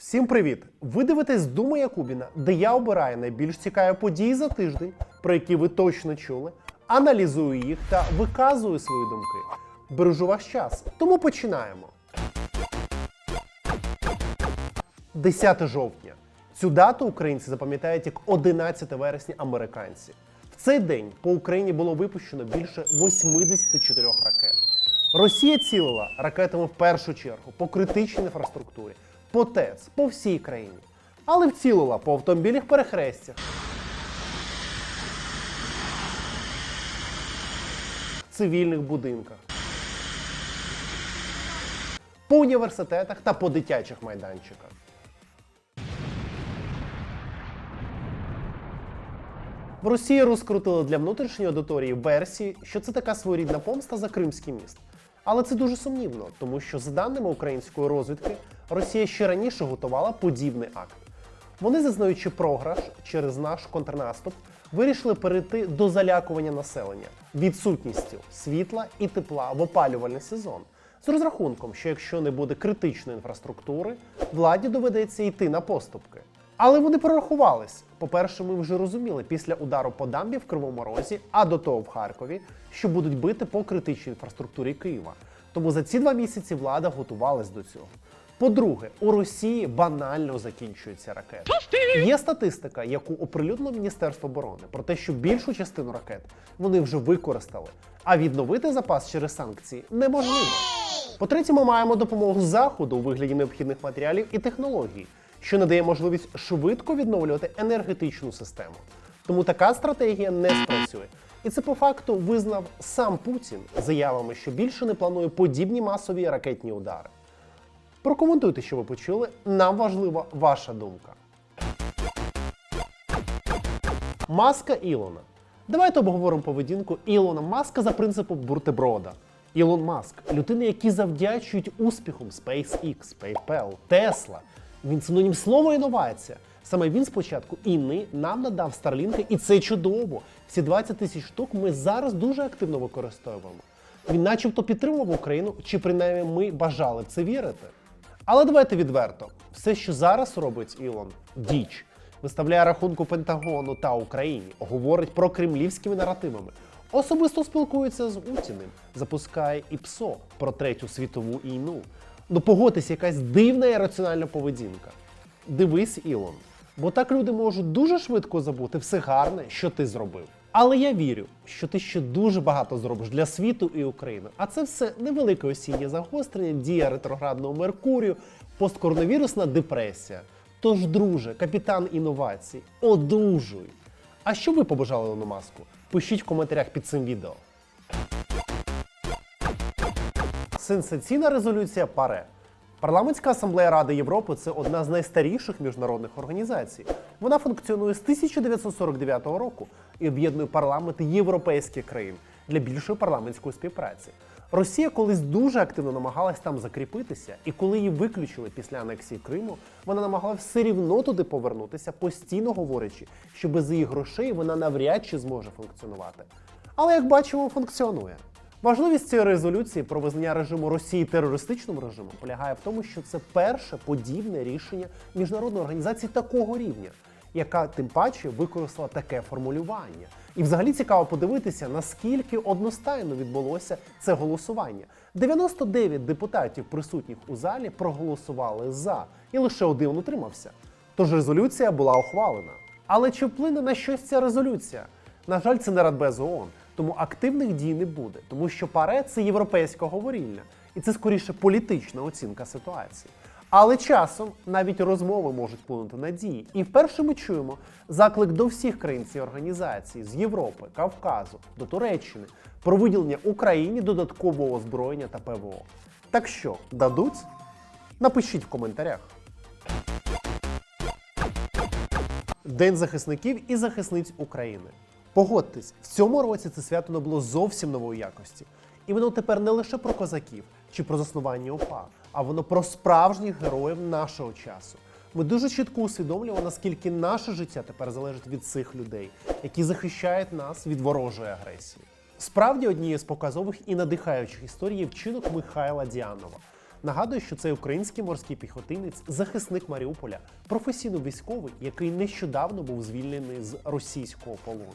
Всім привіт! Ви дивитесь Дума Якубіна, де я обираю найбільш цікаві події за тиждень, про які ви точно чули, аналізую їх та виказую свої думки. Бережу ваш час, тому починаємо. 10 жовтня. Цю дату українці запам'ятають як 11 вересня американці. В цей день по Україні було випущено більше 84 ракет. Росія цілила ракетами в першу чергу по критичній інфраструктурі, по ТЕЦ, по всій країні. Але вцілила по автомобільних перехрестях, цивільних будинках, по університетах та по дитячих майданчиках. В Росії розкрутили для внутрішньої аудиторії версії, що це така своєрідна помста за Кримський міст. Але це дуже сумнівно, тому що, за даними української розвідки, Росія ще раніше готувала подібний акт. Вони, зазнаючи програш через наш контрнаступ, вирішили перейти до залякування населення відсутністю світла і тепла в опалювальний сезон. З розрахунком, що якщо не буде критичної інфраструктури, владі доведеться йти на поступки. Але вони прорахувались. По-перше, ми вже розуміли після удару по дамбі в Кривому Розі, а до того в Харкові, що будуть бити по критичній інфраструктурі Києва. Тому за ці два місяці влада готувалась до цього. По-друге, у Росії банально закінчуються ракети. Є статистика, яку оприлюднило Міністерство оборони, про те, що більшу частину ракет вони вже використали, а відновити запас через санкції неможливо. По-третє, ми маємо допомогу заходу у вигляді необхідних матеріалів і технологій, що надає можливість швидко відновлювати енергетичну систему. Тому така стратегія не спрацює. І це по факту визнав сам Путін заявами, що більше не планує подібні масові ракетні удари. Прокоментуйте, що ви почули. Нам важлива ваша думка. Маска Ілона. Давайте обговоримо поведінку Ілона Маска за принципом буртеброда. Ілон Маск людини, які завдячують успіхом SpaceX, PayPal, Tesla. Він синонім слова інновація. Саме він спочатку іни нам надав Starlink, і це чудово. Ці 20 тисяч штук ми зараз дуже активно використовуємо. Він начебто підтримував Україну, чи принаймні ми бажали це вірити. Але давайте відверто: все, що зараз робить Ілон, діч, виставляє рахунку Пентагону та Україні, говорить про кремлівськими наративами, особисто спілкується з Утіним, запускає і ПСО про третю світову війну. Ну погодьтесь, якась дивна і раціональна поведінка. Дивись, Ілон, бо так люди можуть дуже швидко забути все гарне, що ти зробив. Але я вірю, що ти ще дуже багато зробиш для світу і України. А це все невелике осіннє загострення, дія ретроградного Меркурію, посткоронавірусна депресія. Тож, друже, капітан інновацій, одужуй! А що ви побажали Ілону Маску? Пишіть в коментарях під цим відео. Сенсаційна резолюція ПАРЕ. Парламентська асамблея Ради Європи це одна з найстаріших міжнародних організацій. Вона функціонує з 1949 року і об'єднує парламенти європейських країн для більшої парламентської співпраці. Росія колись дуже активно намагалась там закріпитися, і коли її виключили після анексії Криму, вона намагалася все рівно туди повернутися, постійно говорячи, що без її грошей вона навряд чи зможе функціонувати. Але як бачимо, функціонує. Важливість цієї резолюції про визнання режиму Росії терористичним режимом полягає в тому, що це перше подібне рішення міжнародної організації такого рівня, яка тим паче використала таке формулювання. І взагалі цікаво подивитися, наскільки одностайно відбулося це голосування. 99 депутатів, присутніх у залі, проголосували за, і лише один утримався. Тож резолюція була ухвалена. Але чи вплине на щось ця резолюція? На жаль, це не Радбез ООН, тому активних дій не буде, тому що ПАРЕ це європейська говорільня, і це скоріше політична оцінка ситуації. Але часом навіть розмови можуть вплинути на дії. І вперше ми чуємо заклик до всіх країн цієї організації з Європи, Кавказу до Туреччини про виділення Україні додаткового озброєння та ПВО. Так що, дадуть? Напишіть в коментарях. День захисників і захисниць України. Погодьтесь, в цьому році це свято набуло зовсім нової якості. І воно тепер не лише про козаків чи про заснування ОПА, а воно про справжніх героїв нашого часу. Ми дуже чітко усвідомлюємо, наскільки наше життя тепер залежить від цих людей, які захищають нас від ворожої агресії. Справді однією з показових і надихаючих історій є вчинок Михайла Діанова. Нагадую, що цей український морський піхотинець, захисник Маріуполя, професійно військовий, який нещодавно був звільнений з російського полону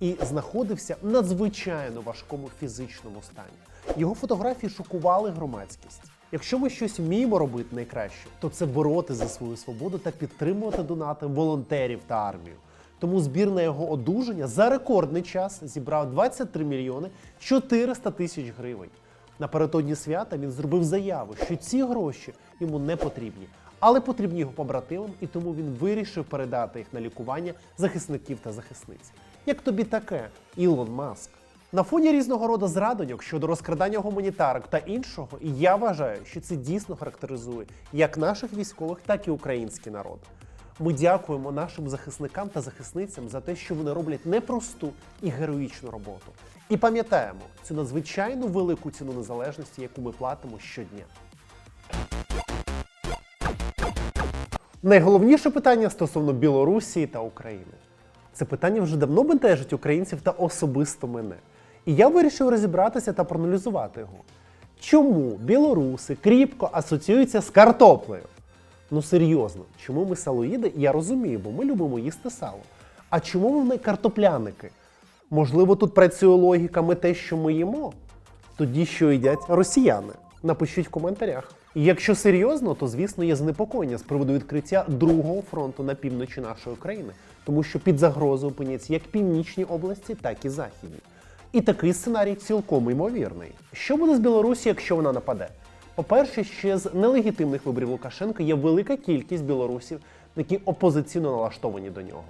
і знаходився в надзвичайно важкому фізичному стані. Його фотографії шокували громадськість. Якщо ми щось вміємо робити найкраще, то це бороти за свою свободу та підтримувати донати волонтерів та армію. Тому збір на його одужання за рекордний час зібрав 23 мільйони 400 тисяч гривень. Напередодні свята він зробив заяву, що ці гроші йому не потрібні, але потрібні його побратимам, і тому він вирішив передати їх на лікування захисників та захисниць. Як тобі таке, Ілон Маск? На фоні різного роду зрадоньок щодо розкрадання гуманітарок та іншого, я вважаю, що це дійсно характеризує як наших військових, так і український народ. Ми дякуємо нашим захисникам та захисницям за те, що вони роблять непросту і героїчну роботу. І пам'ятаємо цю надзвичайно велику ціну незалежності, яку ми платимо щодня. Найголовніше питання стосовно Білорусі та України. Це питання вже давно бентежить українців та особисто мене. І я вирішив розібратися та проаналізувати його. Чому білоруси кріпко асоціюються з картоплею? Ну серйозно, чому ми салоїди? Я розумію, бо ми любимо їсти сало. А чому вони картопляники? Можливо, тут працює логіка ми те, що ми їмо? Тоді що їдять росіяни? Напишіть в коментарях. І якщо серйозно, то звісно є занепокоєння з приводу відкриття другого фронту на півночі нашої країни, тому що під загрозою опиняться як північні області, так і західні. І такий сценарій цілком ймовірний. Що буде з Білорусі, якщо вона нападе? По-перше, ще з нелегітимних виборів Лукашенка є велика кількість білорусів, які опозиційно налаштовані до нього.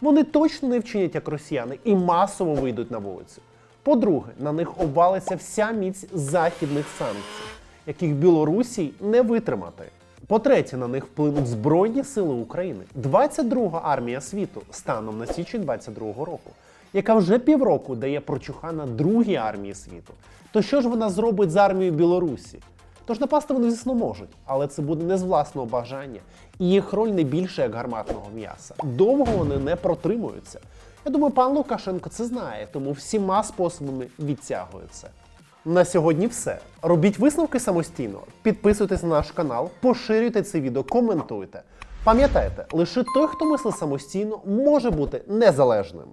Вони точно не вчинять як росіяни і масово вийдуть на вулицю. По-друге, на них обвалиться вся міць західних санкцій, яких Білорусі не витримати. По-третє, на них вплинуть Збройні сили України, 22-га армія світу станом на січень 22-го року, яка вже півроку дає прочухана другій армії світу. То що ж вона зробить з армією Білорусі? Тож напасти вони, звісно, можуть, але це буде не з власного бажання, і їх роль не більше як гарматного м'яса. Довго вони не протримуються. Я думаю, пан Лукашенко це знає, тому всіма способами відтягує це. На сьогодні все. Робіть висновки самостійно, підписуйтесь на наш канал, поширюйте це відео, коментуйте. Пам'ятайте, лише той, хто мислить самостійно, може бути незалежним.